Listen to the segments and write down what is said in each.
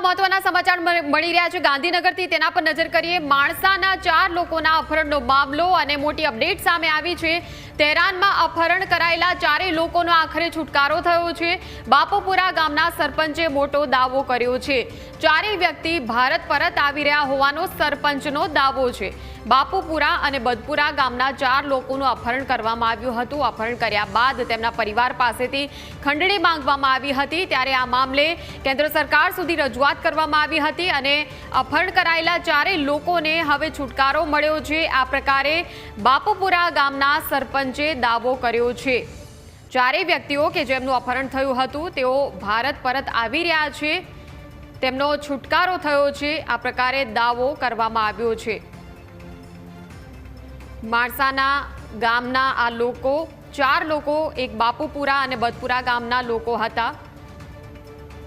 મળી રહ્યા છે. તેના નજર કરીએ. માણસાના ચાર લોકોના અપહરણનો મામલો અને મોટી અપડેટ સામે આવી છે. તેહરાનમાં અપહરણ કરાયેલા ચારેય લોકોનો આખરે છુટકારો થયો છે. બાપુપુરા ગામના સરપંચે મોટો દાવો કર્યો છે. ચારેય વ્યક્તિ ભારત પરત આવી રહ્યા હોવાનો સરપંચનો દાવો છે. બાપુપુરા અને બદપુરા ગામના ચાર લોકોનું અપહરણ કરવામાં આવ્યું હતું. અપહરણ કર્યા બાદ તેમના પરિવાર પાસેથી ખંડણી માંગવામાં આવી હતી. ત્યારે આ મામલે કેન્દ્ર સરકાર સુધી રજૂઆત કરવામાં આવી હતી અને અપહરણ કરાયેલા ચારેય લોકોને હવે છુટકારો મળ્યો છે. આ પ્રકારે બાપુપુરા ગામના સરપંચે દાવો કર્યો છે. ચારેય વ્યક્તિઓ કે જેમનું અપહરણ થયું હતું, તેઓ ભારત પરત આવી રહ્યા છે. તેમનો છુટકારો થયો છે. આ પ્રકારે દાવો કરવામાં આવ્યો છે. માણસાના ગામના આ લોકો, ચાર લોકો, એક બાપુપુરા અને બદપુરા ગામના લોકો હતા.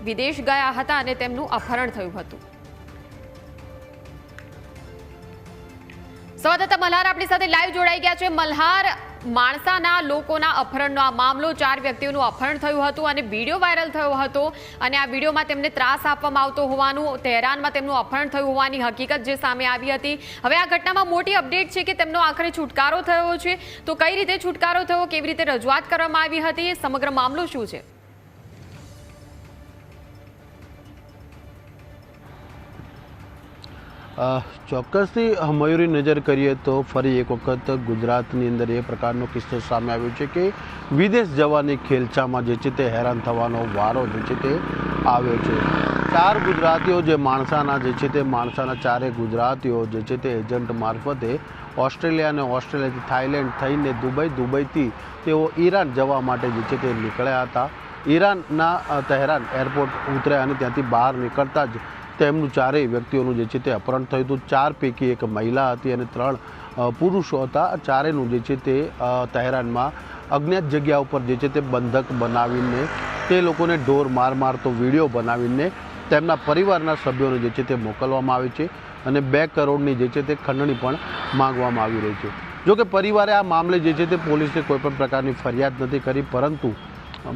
વિદેશ ગયા હતા અને તેમનું અપહરણ થયું હતું. સંવાદદાતા મલ્હાર આપણી સાથે લાઈવ જોડાઈ ગયા છે. મલ્હાર, માણસાના લોકોના અપહરણનો આ મામલો, ચાર વ્યક્તિઓનું અપહરણ થયું હતું અને વીડિયો વાયરલ થયો હતો અને આ વિડીયોમાં તેમને ત્રાસ આપવામાં આવતો હોવાનું, તહેરાનમાં તેમનું અપહરણ થયું હોવાની હકીકત જે સામે આવી હતી. હવે આ ઘટનામાં મોટી અપડેટ છે કે તેમનો આખરે છુટકારો થયો છે. તો કઈ રીતે છુટકારો થયો, કેવી રીતે રજૂઆત કરવામાં આવી હતી, સમગ્ર મામલો શું છે? ચોક્કસથી મયુરી નજર કરીએ તો ફરી એક વખત ગુજરાતની અંદર એ પ્રકારનો કિસ્સો સામે આવ્યો છે કે વિદેશ જવાની ખેલછામાં જે છે તે હેરાન થવાનો વારો જે છે તે આવ્યો છે. ચાર ગુજરાતીઓ જે માણસાના જે છે તે માણસાના ચારે ગુજરાતીઓ જે છે તે એજન્ટ મારફતે ઓસ્ટ્રેલિયા અને ઓસ્ટ્રેલિયાથી થાઈલેન્ડ થઈને દુબઈ, દુબઈથી તેઓ ઈરાન જવા માટે જે છે તે નીકળ્યા હતા. ઈરાનના તહેરાન એરપોર્ટ ઉતર્યા અને ત્યાંથી બહાર નીકળતા જ તેમનું ચારેય વ્યક્તિઓનું જે છે તે અપહરણ થયું હતું. ચાર પૈકી એક મહિલા હતી અને ત્રણ પુરુષો હતા. ચારેયનું જે છે તે તહેરાનમાં અજ્ઞાત જગ્યા ઉપર જે છે તે બંધક બનાવીને તે લોકોને ઢોર માર મારતો વીડિયો બનાવીને તેમના પરિવારના સભ્યોને જે છે તે મોકલવામાં આવે છે અને બે કરોડની જે છે તે ખંડણી પણ માંગવામાં આવી રહી છે. જોકે પરિવારે આ મામલે જે છે તે પોલીસને કોઈપણ પ્રકારની ફરિયાદ નથી કરી, પરંતુ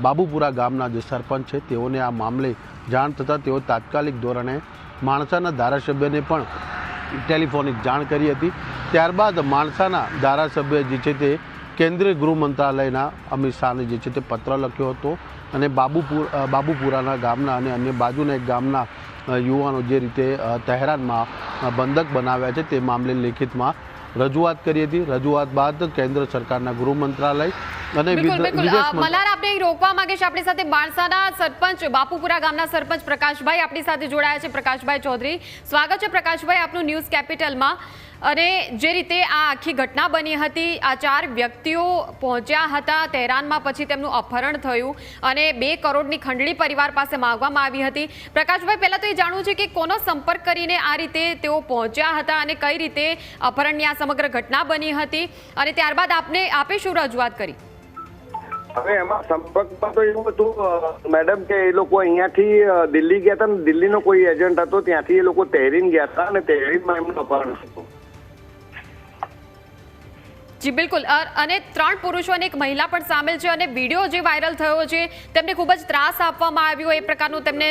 બાબુપુરા ગામના જે સરપંચ છે, તેઓને આ મામલે જાણ થતાં તેઓ તાત્કાલિક ધોરણે માણસાના ધારાસભ્યને પણ ટેલિફોનિક જાણ કરી હતી. ત્યારબાદ માણસાના ધારાસભ્ય જે છે તે કેન્દ્રીય ગૃહ મંત્રાલયના અમિત શાહને જે છે તે પત્ર લખ્યો હતો અને બાબુપુર બાબુપુરાના ગામના અને અન્ય બાજુના એક ગામના યુવાનો જે રીતે તહેરાનમાં બંધક બનાવ્યા છે, તે મામલે લેખિતમાં રજૂઆત કરી હતી. રજૂઆત બાદ કેન્દ્ર સરકારના ગૃહ મંત્રાલય અને આપણે રોકવા માંગે છે આપણી સાથે માણસાના સરપંચ બાપુપુરા ગામના સરપંચ પ્રકાશભાઈ આપણી સાથે જોડાયા છે. પ્રકાશભાઈ ચૌધરી સ્વાગત છે પ્રકાશભાઈ આપનું ન્યૂઝ કેપિટલમાં. અને જે રીતે આ આખી ઘટના બની હતી આ ચાર વ્યક્તિઓ પહોંચ્યા હતા તહેરાનમાં પછી તેમનું અપહરણ થયું અને બે કરોડની ખંડણી પરિવાર પાસે માંગવામાં આવી હતી. પ્રકાશભાઈ પહેલાં તો એ જાણવું છે કે કોનો સંપર્ક કરીને આ રીતે તેઓ પહોંચ્યા હતા અને કઈ રીતે અપહરણની આ સમગ્ર ઘટના બની હતી અને ત્યારબાદ આપને આપે શું રજૂઆત કરી? હવે એમાં સંપર્કમાં તો એવું હતું મેડમ કે એ લોકો અહીંયાથી દિલ્હી ગયા હતા ને દિલ્હીનો કોઈ એજન્ટ હતો ત્યાંથી એ લોકો તહેરીન ગયા હતા અને તહેરીનમાં એમનું અપહરણ હતું. જી બિલકુલ. અને ત્રણ પુરુષો અને એક મહિલા પણ સામેલ છે અને વીડિયો જે વાયરલ થયો છે તેમને ખૂબ જ ત્રાસ આપવામાં આવ્યો એ પ્રકારનું તેમને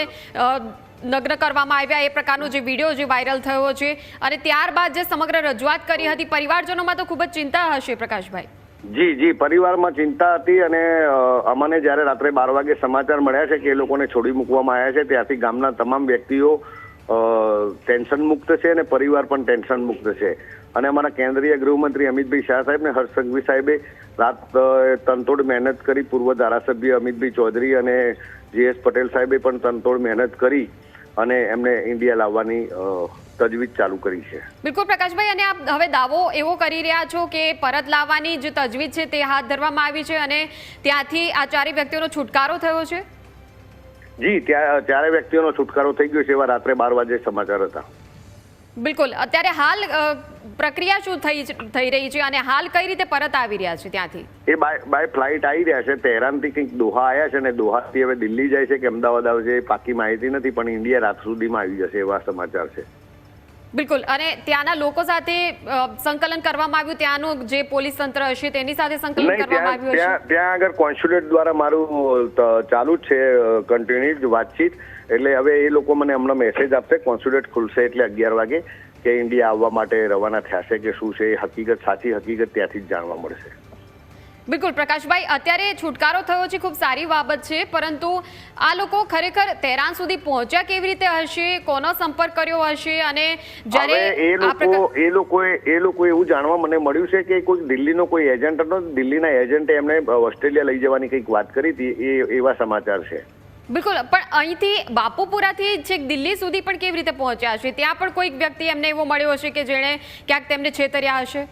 નગ્ન કરવામાં આવ્યા. એ પ્રકારનો જે વીડિયો જે વાયરલ થયો છે અને ત્યારબાદ જે સમગ્ર રજૂઆત કરી હતી, પરિવારજનોમાં તો ખૂબ જ ચિંતા હશે પ્રકાશભાઈ. જી જી, પરિવારમાં ચિંતા હતી અને અમને જ્યારે રાત્રે બાર વાગે સમાચાર મળ્યા છે કે એ લોકોને છોડી મૂકવામાં આવ્યા છે, ત્યાંથી ગામના તમામ વ્યક્તિઓ ટેન્શન મુક્ત છે અને પરિવાર પણ ટેન્શન મુક્ત છે. અને અમારા કેન્દ્રીય ગૃહમંત્રી અમિતભાઈ શાહ સાહેબ ને હર્ષ સાહેબે રાત તનતોડ મહેનત કરી પૂર્વ ધારાસભ્ય અમિતભાઈ ચૌધરી અને જીએસ પટેલ સાહેબે પણ તનતોડ મહેનત કરી અને એમને ઇન્ડિયા લાવવાની તજવીજ ચાલુ કરી છે. બિલકુલ પ્રકાશભાઈ અને આપ હવે દાવો એવો કરી રહ્યા છો કે પરત લાવવાની જે તજવીજ છે તે હાથ ધરવામાં આવી છે અને ત્યાંથી આ ચારેય વ્યક્તિઓનો છુટકારો થયો છે? જી ત્યાં ચારેય વ્યક્તિઓનો છુટકારો થઈ ગયો છે એવા રાત્રે બાર વાગે સમાચાર હતા. બિલકુલ. અત્યારે હાલ પ્રક્રિયા શું થઈ થઈ રહી છે અને હાલ કઈ રીતે પરત આવી રહ્યા છે ત્યાંથી? એ બાય બાય ફ્લાઇટ આવી રહ્યા છે. તેહરાનથી કંઈક દોહા આવ્યા છે અને દોહાથી હવે દિલ્હી જાય છે કે અમદાવાદ આવે છે એ પાકી માહિતી નથી, પણ ઇન્ડિયા રાત સુધીમાં આવી જશે એવા સમાચાર છે. બિલકુલ. અને ત્યાંના લોકો સાથે સંકલન કરવામાં આવ્યું ત્યાંનું જે પોલીસ તંત્ર હશે તેની સાથે સંકલન કરવામાં ત્યાં આવ્યું હશે? ત્યાં આગળ કોન્સ્યુલેટ દ્વારા મારું ચાલુ છે કન્ટિન્યુ વાતચીત. એટલે હવે એ લોકો મને હમણાં મેસેજ આપશે કોન્સ્યુલેટ ખુલશે એટલે અગિયાર વાગે કે ઇન્ડિયા આવવા માટે રવાના થયા છે કે શું છે એ હકીકત સાચી હકીકત ત્યાંથી જ જાણવા મળશે. બિલકુલ પ્રકાશભાઈ અત્યારે છુટકારો થયો છે ખૂબ સારી બાબત છે પરંતુ આ લોકો ખરેખર તેરાન સુધી પહોંચ્યા કેવી રીતે હશે કોનો સંપર્ક કર્યો હશે અને જ્યારે એ લોકો એ લોકોએ એ લોકો એવું જાણવા મને મળ્યું છે કે કોઈ દિલ્હીનો કોઈ એજન્ટ હતો દિલ્હીના એજન્ટે એમને ઓસ્ટ્રેલિયા લઈ જવાની કંઈક વાત કરી હતી એ એવા સમાચાર છે. બિલકુલ પણ અહીંથી બાપુપુરાથી છેક દિલ્હી સુધી પણ કેવી રીતે પહોંચ્યા હશે? ત્યાં પણ કોઈક વ્યક્તિ એમને એવો મળ્યો હશે કે જેણે ક્યાંક તેમને છેતર્યા હશે?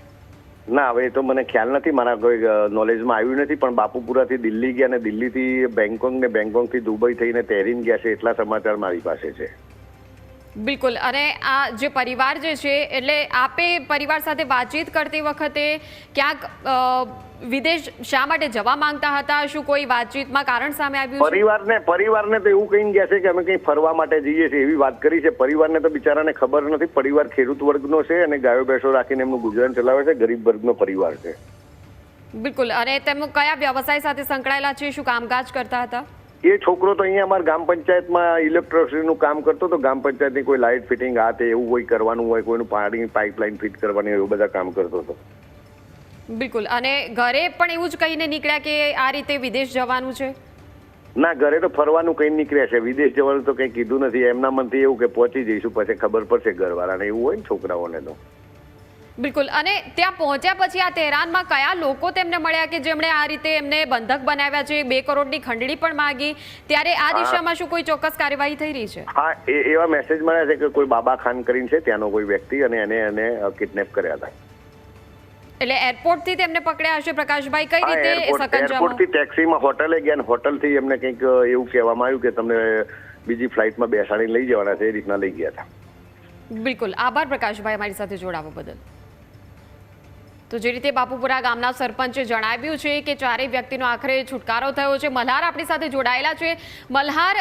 ના, હવે એ તો મને ખ્યાલ નથી. મારા કોઈ નોલેજમાં આવ્યું નથી, પણ બાપુપુરાથી દિલ્હી ગયા અને દિલ્હીથી બેંકોક ને બેંકોકથી દુબઈ થઈને તહેરીન ગયા છે, એટલા સમાચાર મારી પાસે છે. બિલકુલ. અને આ જે પરિવાર જે છે એટલે આપે પરિવાર સાથે વાતચીત કરતી વખતે ક્યાંક વિદેશ શા માટે જવા માંગતા હતા? શું કોઈ વાતચીતમાં કારણ સામે આવ્યું પરિવારને પરિવારને તો એવું કહીને ગયા છે કે અમે કંઈ ફરવા માટે જઈએ છીએ એવી વાત કરી છે. પરિવારને તો બિચારાને ખબર નથી. પરિવાર ખેડૂત વર્ગનો છે અને ગાયો ભેંસો રાખીને એમનું ગુજરાન ચલાવે છે. ગરીબ વર્ગનો પરિવાર છે. બિલકુલ. અને તેમનો કયા વ્યવસાય સાથે સંકળાયેલા છે? શું કામકાજ કરતા હતા? એ છોકરો તો અહીંયા અમારા ગ્રામ પંચાયતમાં ઇલેક્ટ્રિસિટીનું કામ કરતો તો ગ્રામ પંચાયતની કોઈ લાઇટ ફિટિંગ આ તે એવું કોઈ કરવાનું હોય કોઈનું પાણી પાઇપલાઇન ફિટ કરવાની એવું બધા કામ કરતો હતો. બિલકુલ. અને ઘરે પણ એવું જ કહીને નીકળ્યા કે આ રીતે વિદેશ જવાનું છે? ના ઘરે તો ફરવાનું કઈ નીકળ્યા છે. વિદેશ જવાનું તો કંઈ કીધું નથી. એમના મનથી એવું કે પહોંચી જઈશું પછી ખબર પડશે ઘરવાળાને. એવું હોય ને છોકરાઓને તો. બિલકુલ. અને ત્યાં પહોંચ્યા પછી આ તેહરાનમાં કયા લોકો તેમને મળ્યા કે જેમણે આ રીતે એમને બંધક બનાવ્યા છે? બે કરોડની ખંડણી પણ માંગી. ત્યારે આ દિશામાં શું કોઈ ચોક્કસ કાર્યવાહી થઈ રહી છે? હા એવા મેસેજ મળ્યા છે કે કોઈ બાબા ખાન કરીને છે ત્યાંનો કોઈ વ્યક્તિ અને એને એને કિડનેપ કર્યા હતા. એટલે એરપોર્ટથી તેમને પકડ્યા હશે પ્રકાશભાઈ? કઈ રીતે એરપોર્ટથી ટેક્સીમાં હોટલે ગયા અને હોટલથી એમને કંઈક એવું કહેવામાં આવ્યું કે તમને બીજી ફ્લાઇટમાં બેસાડીને લઈ જવાના છે એ રીતના લઈ ગયા હતા. બિલકુલ. આભાર પ્રકાશભાઈ અમારી સાથે જોડાવા બદલ. તો જે રીતે બાપુપુરા ગામના સરપંચે જણાવ્યું છે કે ચારેય વ્યક્તિનો આખરે છુટકારો થયો છે. મલ્હાર આપણી સાથે જોડાયેલા છે. મલ્હાર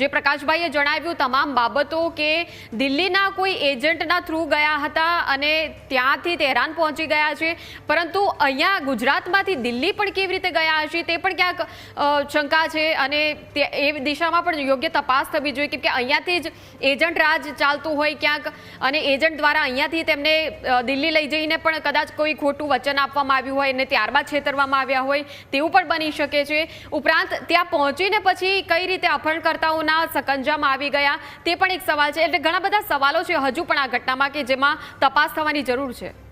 જે પ્રકાશભાઈએ જણાવ્યું તમામ બાબતો કે દિલ્હીના કોઈ એજન્ટના થ્રુ ગયા હતા અને ત્યાંથી તેહરાન પહોંચી ગયા છે. પરંતુ અહીંયા ગુજરાતમાંથી દિલ્હી પણ કેવી રીતે ગયા હશે તે પણ ક્યાંક શંકા છે અને એ દિશામાં પણ યોગ્ય તપાસ થવી જોઈએ કેમ કે અહીંયાથી જ એજન્ટ રાજ ચાલતું હોય ક્યાંક અને એજન્ટ દ્વારા અહીંયાથી તેમને દિલ્હી લઈ જઈને પણ કદાચ કોઈ ખોટું વચન આપવામાં આવ્યું હોય અને ત્યારબાદ છેતરવામાં આવ્યા હોય, તેવું પણ બની શકે છે. ઉપરાંત, ત્યાં પહોંચીને પછી કઈ રીતે અપહરણકર્તાઓના સકંજામાં આવી ગયા, તે પણ એક સવાલ છે. એટલે ઘણા બધા સવાલો છે હજુ પણ આ ઘટનામાં કે જેમાં તપાસ થવાની જરૂર છે.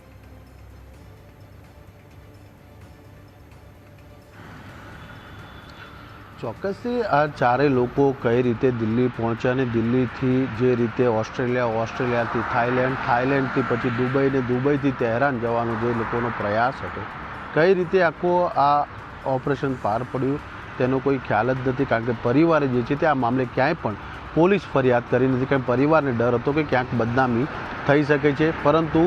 ચોક્કસથી આ ચારેય લોકો કઈ રીતે દિલ્હી પહોંચ્યા અને દિલ્હીથી જે રીતે ઓસ્ટ્રેલિયા, ઓસ્ટ્રેલિયાથી થાઈલેન્ડ થાઈલેન્ડથી પછી દુબઈ ને દુબઈથી તહેરાન જવાનો જે લોકોનો પ્રયાસ હતો, કઈ રીતે આખો આ ઓપરેશન પાર પડ્યું, તેનો કોઈ ખ્યાલ જ નથી, કારણ કે પરિવારે જે છે તે આ મામલે ક્યાંય પણ પોલીસ ફરિયાદ કરી નથી, કારણ પરિવારને ડર હતો કે ક્યાંક બદનામી થઈ શકે છે, પરંતુ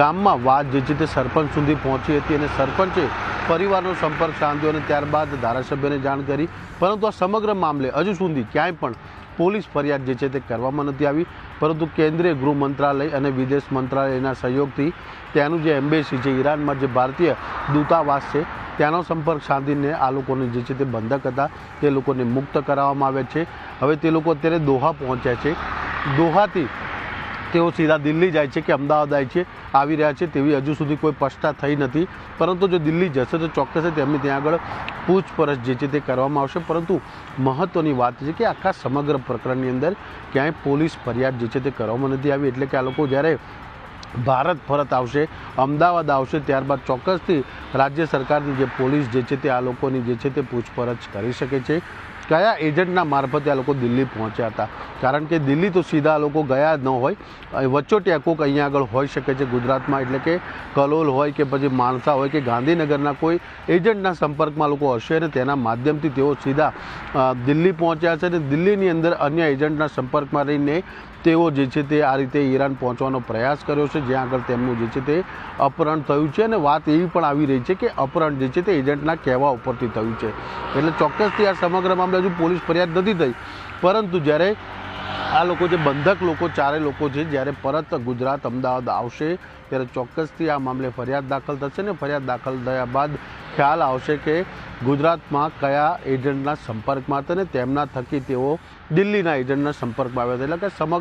ગામમાં વાત જે છે તે સરપંચ સુધી પહોંચી હતી અને સરપંચે પરિવારનો સંપર્ક સાધ્યો અને ત્યારબાદ ધારાસભ્યને જાણ કરી. પરંતુ આ સમગ્ર મામલે હજુ સુધી ક્યાંય પણ પોલીસ ફરિયાદ જે છે તે કરવામાં નથી આવી. પરંતુ કેન્દ્રીય ગૃહ મંત્રાલય અને વિદેશ મંત્રાલયના સહયોગથી ત્યાંનું જે એમ્બેસી છે, ઈરાનમાં જે ભારતીય દૂતાવાસ છે, ત્યાંનો સંપર્ક સાધીને આ લોકોને જે છે તે બંધક હતા, તે લોકોને મુક્ત કરાવવામાં આવે છે. હવે તે લોકો અત્યારે દોહા પહોંચ્યા છે. દોહાથી તેઓ સીધા દિલ્હી જાય છે કે અમદાવાદ આવે છે, આવી રહ્યા છે તેવી હજુ સુધી કોઈ સ્પષ્ટતા થઈ નથી. પરંતુ જો દિલ્હી જશે તો ચોક્કસ તેમની ત્યાં આગળ પૂછપરછ જે છે તે કરવામાં આવશે. પરંતુ મહત્ત્વની વાત છે કે આખા સમગ્ર પ્રકરણની અંદર ક્યાંય પોલીસ ફરિયાદ જે છે તે કરવામાં નથી આવી. એટલે કે આ લોકો જ્યારે ભારત પરત આવશે, અમદાવાદ આવશે, ત્યારબાદ ચોક્કસથી રાજ્ય સરકારની જે પોલીસ જે છે તે આ લોકોની જે છે તે પૂછપરછ કરી શકે છે. કયા એજન્ટના મારફતે આ લોકો દિલ્હી પહોંચ્યા હતા? કારણ કે દિલ્હી તો સીધા લોકો ગયા જ ન હોય. વચ્ચોટિયા કોક અહીંયા આગળ હોઈ શકે છે ગુજરાતમાં, એટલે કે કલોલ હોય કે પછી માણસા હોય કે ગાંધીનગરના કોઈ એજન્ટના સંપર્કમાં લોકો હશે અને તેના માધ્યમથી તેઓ સીધા દિલ્હી પહોંચ્યા છે અને દિલ્હીની અંદર અન્ય એજન્ટના સંપર્કમાં રહીને તેઓ જે છે તે આ રીતે ઈરાન પહોંચવાનો પ્રયાસ કર્યો છે, જ્યાં આગળ તેમનું જે છે તે અપહરણ થયું છે અને વાત એવી પણ આવી રહી છે કે અપહરણ જે છે તે એજન્ટના કહેવા ઉપરથી થયું છે. એટલે ચોક્કસથી આ સમગ્ર મામલે હજુ પોલીસ ફરિયાદ નથી થઈ. પરંતુ જ્યારે આ લોકો જે બંધક લોકો, ચારે લોકો છે, જ્યારે પરત ગુજરાત અમદાવાદ આવશે, ત્યારે ચોક્કસથી આ મામલે ફરિયાદ દાખલ થશે ને ફરિયાદ દાખલ થયા બાદ ખ્યાલ આવશે કે ગુજરાતમાં કયા એજન્ટના સંપર્કમાં હતા ને તેમના થકી તેઓ દિલ્હીના એજન્ટના સંપર્કમાં આવ્યા હતા. એટલે કે સમગ્ર